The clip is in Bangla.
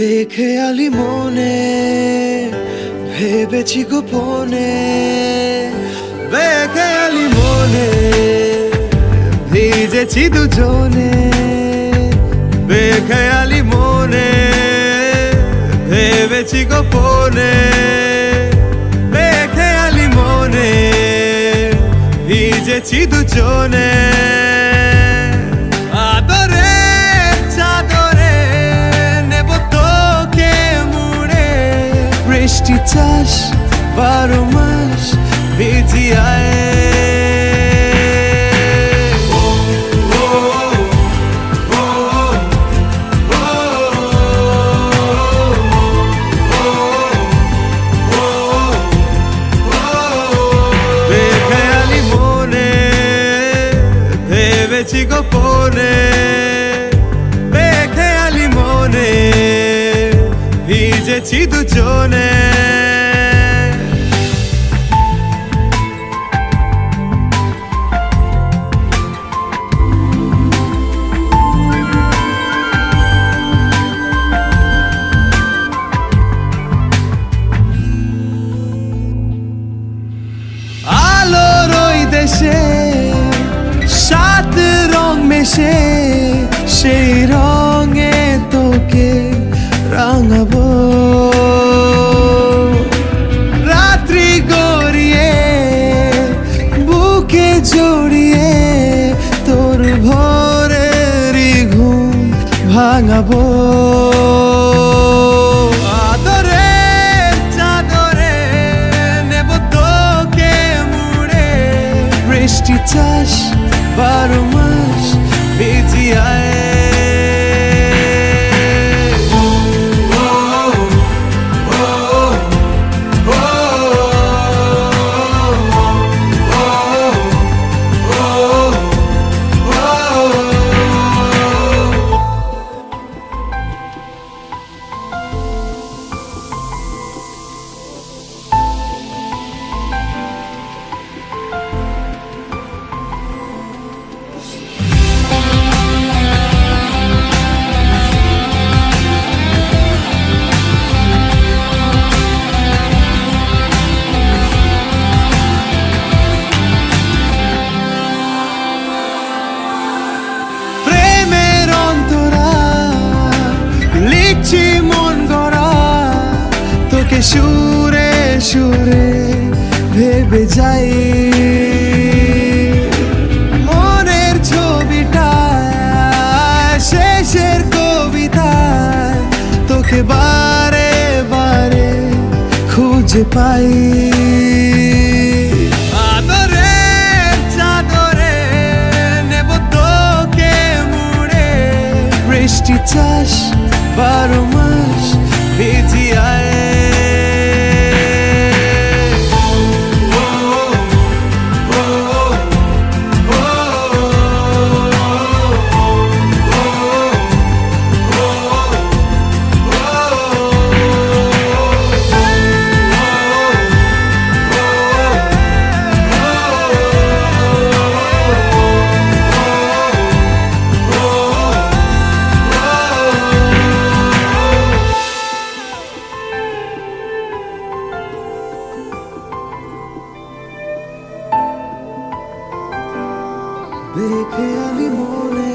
বেখেয়ালি মনে, ভেবেছি গোপনে। বেখেয়ালি মনে, ভিজেছি দুজনে। বেখেয়ালি মনে, ভেবেছি গোপনে। বেখেয়ালি মনে, ভিজেছি দুজনে। ভেবেছি গোপনে বেখেয়ালি মনে ভিজেছি দুজনে মেশে সেই রঙে তোকে রাঙাবো। রাত্রি গড়িয়ে, বুকে জড়িয়ে তোর ভোরের ঘুম ভাঙাবো। বৃষ্টি চাষ বারো মাস बेची आए সুরে সুরে ভেবে যাই। মনের ছবিটা শেষের কবিতায় তোকে বারে বারে খুঁজে পাই। বৃষ্টি বেখেয়ালি মনে